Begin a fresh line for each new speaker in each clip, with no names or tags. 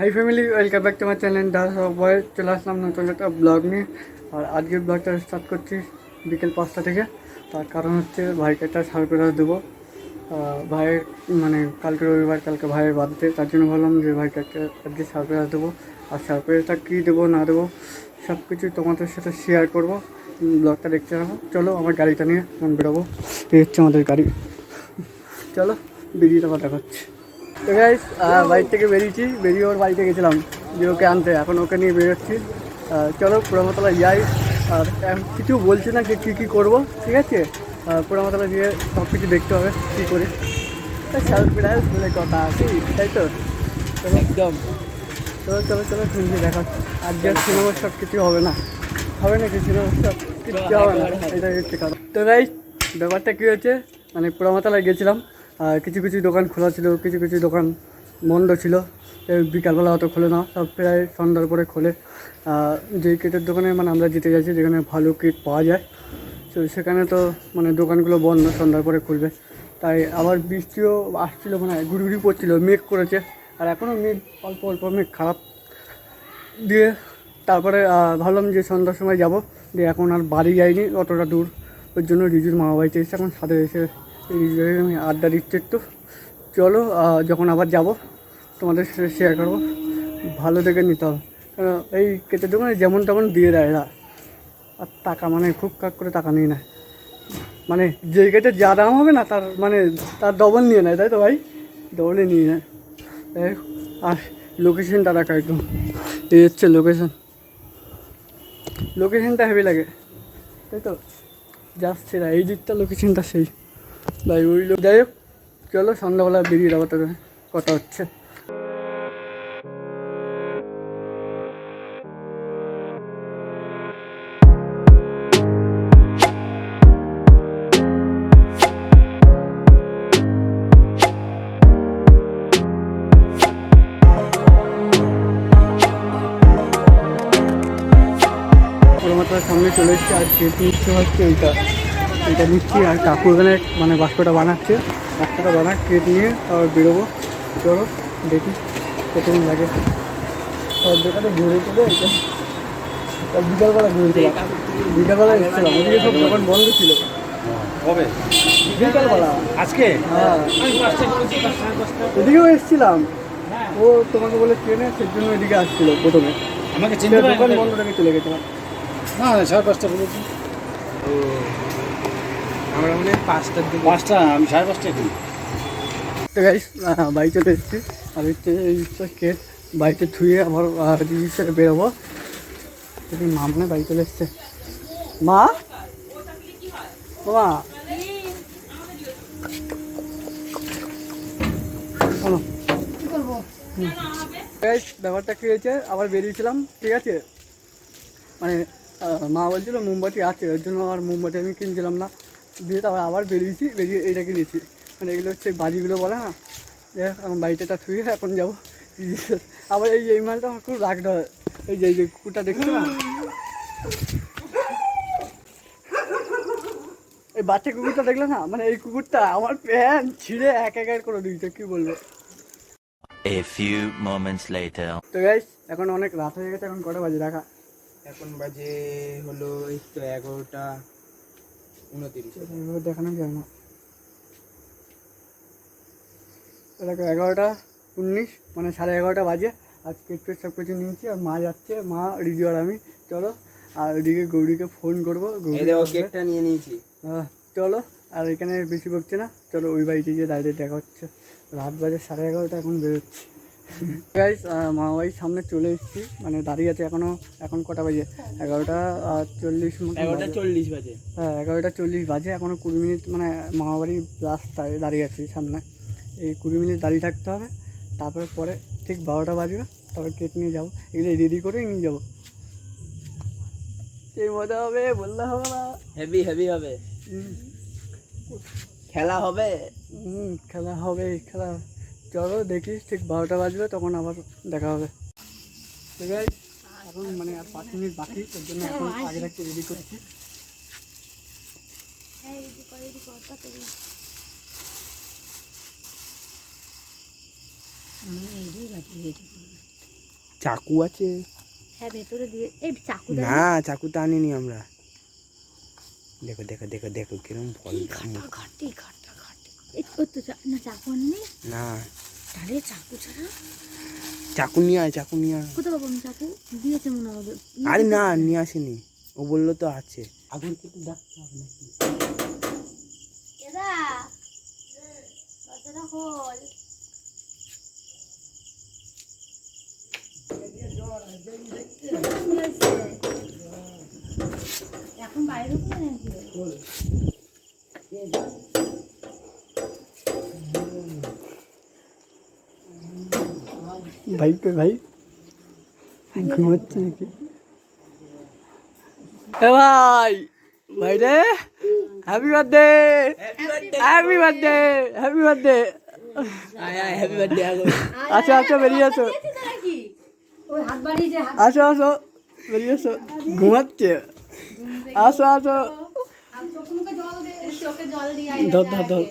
Hi family welcome back to my channel Das সবাই চলে আসলাম নতুন একটা ব্লগ নিয়ে। আর আজকের ব্লগটা স্টার্ট করছি বিকেল পাঁচটা থেকে। তার কারণ হচ্ছে ভাইকে একটা সারপ্রাইজ দেবো। ভাইয়ের মানে কালকে রবিবার, কালকে ভাইয়ের বার্থডে তার জন্য ভাবলাম যে ভাইকে একটা আজকে সারপ্রাইজ দেবো। আর সারপ্রাইজটা কী দেবো, না দেবো সব কিছু তোমাদের সাথে শেয়ার করব। ব্লগটা দেখতে থাকো। চলো আমার গাড়িটা নিয়ে, এখন বেরোবো। এই হচ্ছে আমাদের গাড়ি। চলো বেরিয়ে দেওয়া দেখাচ্ছে। তো গাইস বাইক থেকে বেরিয়েছি বেরিয়ে ওর বাড়িতে গেছিলাম যে ওকে আনতে। এখন ওকে নিয়ে বেরোচ্ছি। চলো পুরামতলা যাই। আর কিছু বলছি না যে কী কী করব ঠিক আছে? আহ, পুরামতলা গিয়ে সব কিছু দেখতে হবে কী করে। সেলফ প্রাইজ বলে কথা আছে তাই তো?
একদম।
চলো চলো চলো শুনছি দেখা। আজকে সিনেমার সব কিছু হবে না। হবে নাকি সিনেমার সব কিছু হবে না এটাই হচ্ছে কারণ তো গাই ব্যাপারটা কী হয়েছে? মানে পোড়ামাতালায় গেছিলাম। আর কিছু কিছু দোকান খোলা ছিল, কিছু কিছু দোকান বন্ধ ছিল। বিকালবেলা অত খোলে না, সব প্রায় সন্ধ্যার পরে খোলে। যেই কেটের দোকানে মানে আমরা যেতে যাচ্ছি, যেখানে ভালো কেক পাওয়া যায়, তো সেখানে তো মানে দোকানগুলো বন্ধ, সন্ধ্যার পরে খুলবে। তাই আবার বৃষ্টিও আসছিল মানে গুড়ি পড়ছিলো মেঘ করেছে। আর এখনও মেঘ, অল্প অল্প মেঘ, খারাপ। দিয়ে তারপরে ভাবলাম যে সন্ধ্যার সময় যাব। দিয়ে এখন আর বাড়ি যাইনি, অতটা দূর। ওর জন্য রিজুর মামা বাড়িতে এসে এখন সাথে এসে রিজুর আমি আড্ডা দিচ্ছি একটু। চলো যখন আবার যাব তোমাদের সাথে শেয়ার করব। ভালো দেখে নিতে হবে। কারণ এই কেটে দোকানে যেমন তেমন দিয়ে দেয় এরা আর টাকা মানে খুব কাক করে টাকা নিয়ে নেয়। মানে যে কেটে যা দাম হবে না তার মানে তার ডবল নিয়ে নেয় তাই তো ভাই? ডবলে নিয়ে নেয়। এই, আর লোকেশনটা রাখা একদম এই হচ্ছে লোকেশন লোকেশনটা হেভি লাগে তাই তো? যাচ্ছে না এই দিকটা লোকেশনটা সেই। ভাই, ওই লোক, যাই হোক, চলো, সন্ধ্যাবেলা বেরিয়ে যাব, তবে কথা হচ্ছে। সামনে চলে এসেছি, আর গেট নিচ্ছে হচ্ছে এইটা এটা নিচ্ছি আর কাকু এখানে মানে বাস্কটা বানাচ্ছে। বাস্কটা বানা কেট নিয়ে আবার বেরোবো। চলো দেখি কতদিন লাগে। সব দোকানে ঘুরে চলে বিকালবেলা ঘুরেছিলাম বিকালবেলা এসেছিলাম। ওদিকে সব দোকান বন্ধ ছিল।
কবে?
বিকালবেলা।
আজকে?
হ্যাঁ। এদিকেও এসেছিলাম। ও তোমাকে বলে ট্রেনে সেই জন্য এদিকে আসছিল প্রথমে।
আমাকে চিনতে
দোকান বন্ধ রেখে চলে গেছিলাম।
না না সাড়ে পাঁচটা বলেছি
আমরা মনে পাঁচটার দিকে।
পাঁচটা আমি সাড়ে পাঁচটা এখানে।
তো গাইস বাড়ি চলে এসেছি। আর হচ্ছে কেট বাড়িতে ধুয়ে আবার রিজিস্টারে বেরোবো। দেখি মা মনে হয় বাড়ি চলে এসছে। মা? ও মা ব্যাপারটা কী হয়েছে? আবার বেরিয়েছিলাম ঠিক আছে? মানে মা বলছিল মোমবাতি আছে ওর জন্য আর মোমবাতি আমি কিনছিলাম না। দিয়ে তারপর আবার বেরিয়েছি বেরিয়ে এইটা কিনেছি মানে এগুলো হচ্ছে বাজিগুলো বলে না? যে এখন বাড়িটা থুয়ে এখন যাব। আবার এই এই মালটা আমার খুব রাখতে হয় এই যে এই যে কুকুরটা দেখছ না? এই বাচ্চা কুকুরটা দেখলে না মানে এই কুকুরটা আমার প্যান্ট ছিঁড়ে এক এক এক করে দিয়েছে কি বলব?
A few moments later.
তো গাইস এখন অনেক রাত হয়ে গেছে এখন কটা বাজে? দেখা
এখন বাজে হলো এই তো এগারোটা। উনতিরিশ
এইভাবে দেখানো যায় না দেখো এগারোটা উনিশ মানে সাড়ে এগারোটা বাজে। আর কেক ফেক সব কিছু নিয়েছি আর মা যাচ্ছে মা রিজু আর আমি। চলো আর ওদিকে গৌরীকে ফোন করব।
কেকটা নিয়ে নিয়েছি।
চলো আর এখানে বেশি বকছে না। চলো ওই বাড়িতে গিয়ে দাঁড়িয়ে দেখা হচ্ছে। রাত বাজে সাড়ে এগারোটা এখন বেরোচ্ছি। গাইস মা সামনে চলে এসেছি। মানে দাঁড়িয়ে আছে এখনও এখন কটা বাজে? এগারোটা চল্লিশ
এগারোটা চল্লিশ বাজে।
হ্যাঁ এগারোটা চল্লিশ বাজে এখনও কুড়ি মিনিট মানে মামাবাড়ির রাস্তায় দাঁড়িয়ে আছি সামনে। এই কুড়ি মিনিট দাঁড়িয়ে থাকতে হবে তারপরে পরে ঠিক বারোটা বাজবে তারপরে কেক নিয়ে যাব। এগুলো রেডি করে নিয়ে যাব। সেই মজা হবে বললে হবে না।
হেভি হেভি হবে। খেলা হবে?
হুম খেলা হবে খেলা। চলো দেখি ঠিক বারোটা বাজবে তখন আবার দেখা হবে। ঠিক আছে এখন মানে আর পাঁচ মিনিট বাকি ওর জন্য এখন আগে থাকতে রেডি করেছি।
চাকু আছে।
হ্যাঁ ভেতরে দিয়ে এই চাকু
না চাকু তো আনিনি আমরা। দেখো দেখো দেখো দেখো কিরম ফল।
ঘাটে ঘাটা ঘাটে। এই ওই তো চা- না চাকু
না?
তাহলে চাকু ছাড়া?
চাকু নিয়ে আয় চাকু নিয়ে আয়।
পাবো আমি চাকু? দিয়েছে মনে আমাদের।
আরে না নিয়ে আসেনি। ও বলল তো আছে। আগুন ডাকতে হবে নাকি
এখন বাইরে ঢুকবে নাকি
ভাই ভাই। ঘুমাচ্ছে নাকি? ভাই ভাই রে happy birthday happy birthday happy birthday
আয় আয় হ্যাপি বার্থডে
আসো আসো বেরিয়ে আসো।
নাকি ওই হাত বাড়িয়ে যে হাত
আসো আসো বেরিয়ে আসো। ঘুমাচ্ছে। আসো আসো।
চোখ মুখে জল দে চোখে জল দিয়ে
ধর ধর ধর।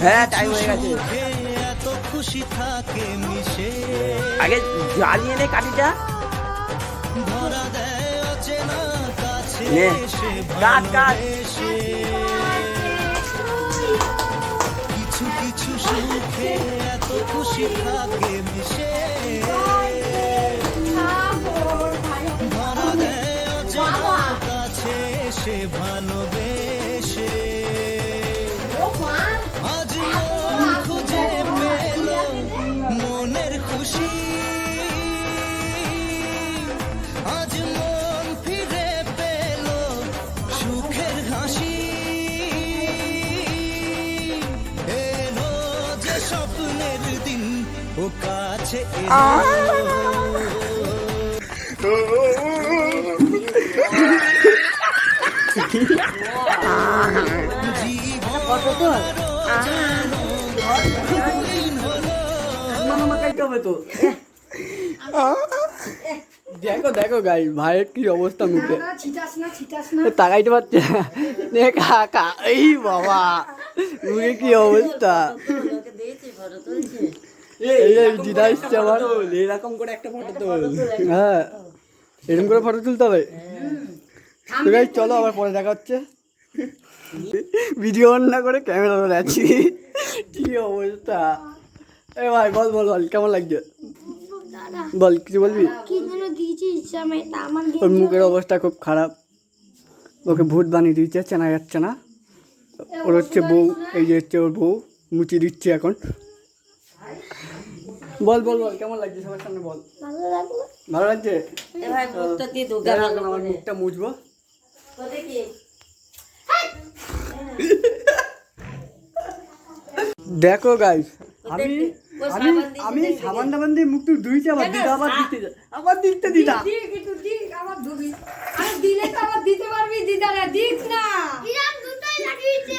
হ্যাঁ টাইম হয়ে আগে জ্বালিয়ে নে কাঠিটা। নে কাট কাট।
মনের ও কাছে এলো।
মামাকাইতে হবে তো দেখো দেখো গাই ভাইয়ের কি অবস্থা মুখে? তাকাইতে পারছে কাকা এই বাবা মুখে কি অবস্থা? এই দিদা এসছে আমার
এরকম করে একটা ফটো তোল।
হ্যাঁ এরকম করে ফটো তুলতে হবে? তো গাই চলো আবার পরে দেখা হচ্ছে। ভিডিও অন না করে ক্যামেরা ধরে আছি। কি অবস্থা? এ ভাই বল বল বল কেমন লাগছে? বল কিছু বলবি? ওর মুখের অবস্থা খুব খারাপ। ওকে ভূত বানিয়ে দিয়েছে চেনা যাচ্ছে না। ওর হচ্ছে বউ এই যে হচ্ছে ওর বউ মুচি দিচ্ছে এখন। বল বল বল কেমন লাগছে? সবার সামনে বল।
ভালো লাগল।
ভালো লাগছে? আমার মুখটা মুছবো। দেখো গাইস আমি আমি আমি সাবান টাবান দিয়ে মুখ ধুইছি আবার দিদা আবার দিতে আবার দিতে দিদা
একটু দিক আমার ধুবি। আরে দিলে তো আবার দিতে পারবি দিক না।
ইরাম দুটোই লাগিয়েছে।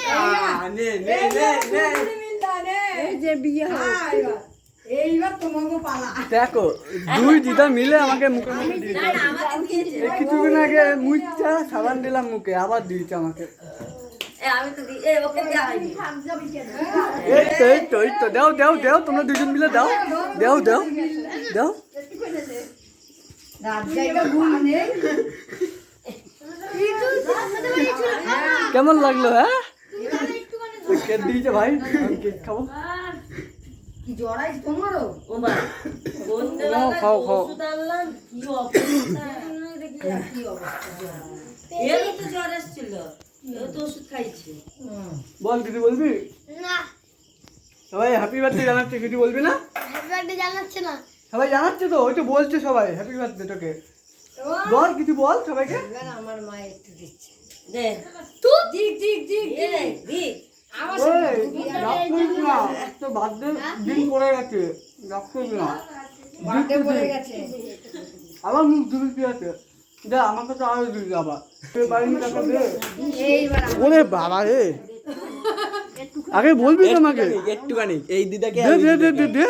নে নে নে নে।
এই যে বিয়ে এইবার এইবার তোমাকে পালা।
দেখো দুই দিদা মিলে আমাকে মুখে মুখে দিয়েছে। কিছুদিন আগে মুখটা সাবান দিলাম মুখে আবার দিয়েছে আমাকে। দাও দাও দাও তোমরা দুজন মিলে দাও। দাও দাও দাও। কেমন লাগল হ্যাঁ? কেক দিয়েছে ভাই আমি কেক খাব।
কি জড়াই তোমারও?
নাও, খাও খাও বল কিছু বলবি?
না।
সবাই হ্যাপি বার্থডে জানাচ্ছে কিছু বলবি না?
হ্যাপি বার্থডে জানাচ্ছে না।
সবাই জানাচ্ছে তো ওই তো বলছে সবাই হ্যাপি বার্থডে তোকে। বল কিছু বল সবাইকে।
আমার মা একটু দিচ্ছে।
তুই?
দিক দিক দিক দিক। আমার
ওই, না, তো বার্থডে দিন পড়ে গেছে রাগ না।
বার্থডে পড়ে গেছে।
আবার মুখ ধুবি আছে? দে আমাকে তো আরও দিবি আবার। তুই পারিনি টাকা দে।
এইবার
ওরে বাবা রে। আগে বলবি তো আমাকে।
একটুখানি এই দিদাকে
দে দে দে দে দে।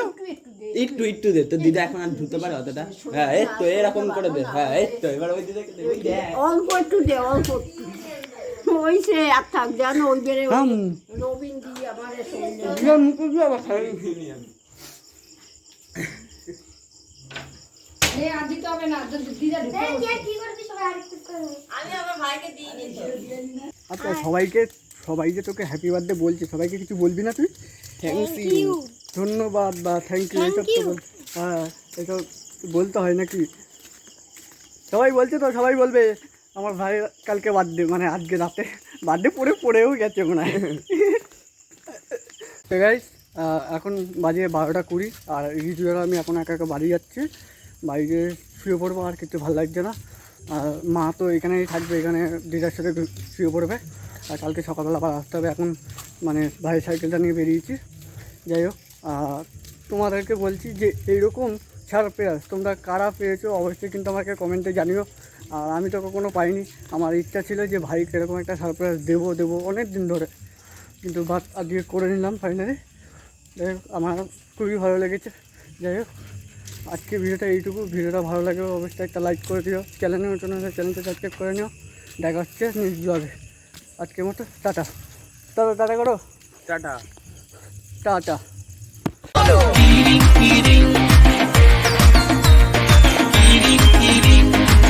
একটু একটু দে। তো দিদা এখন আর ধুতে পারে অতটা। হ্যাঁ এই তো এরকম করে দে। হ্যাঁ এই তো এবার ওই দিদাকে দে।
অল্প একটু দে অল্প একটু। আর থাক জানো ওই বেড়ে দিয়ে আমার
দিয়ে আবার খাই আচ্ছা সবাইকে সবাই যে তোকে হ্যাপি বার্থডে বলছে সবাইকে কিছু বলবি না তুই?
থ্যাংক ইউ
ধন্যবাদ বা থ্যাংক ইউ এইসব তো হ্যাঁ এটা বলতে হয় নাকি? সবাই বলছে তো সবাই বলবে। আমার ভাই কালকে বার্থডে মানে আজকে রাতে বার্থডে পড়ে, পড়েও গেছে মনে হয়। গাইস এখন বাজে বারোটা কুড়ি, আর রিজুয়ার আমি এখন একা একা বাড়ি যাচ্ছি। বাড়িতে শুয়ে পড়ব, আর কিছু ভালো লাগছে না। আর মা তো এখানেই থাকবে, এখানে দিদার সাথে শুয়ে পড়বে। আর কালকে সকালবেলা আবার আসতে হবে, এখন মানে ভাই সাইকেলটা নিয়ে বেরিয়েছি। যাই হোক তোমাদেরকে বলছি যে এইরকম সারপ্রাইজ তোমরা কারা পেয়েছ, অবশ্যই কিন্তু আমাকে কমেন্টে জানিও। আর আমি তো কখনো পাইনি। আমার ইচ্ছা ছিল যে ভাইকে এরকম একটা সারপ্রাইজ দেবো দেবো অনেক দিন ধরে। কিন্তু বাট আজকে করে নিলাম ফাইনালি যাই হোক আমার খুবই ভালো লেগেছে। যাই হোক আজকে ভিডিওটা এইটুকু। ভিডিওটা ভালো লাগলে অবশ্যই একটা লাইক করে দিও। চ্যানেলে নতুন হলে চ্যানেলটা সাবস্ক্রাইব করে নিও। দেখা হচ্ছে নেক্সট ব্লগে আজকের মতো টাটা। টাটা টাটা করো।
টাটা।
টাটা।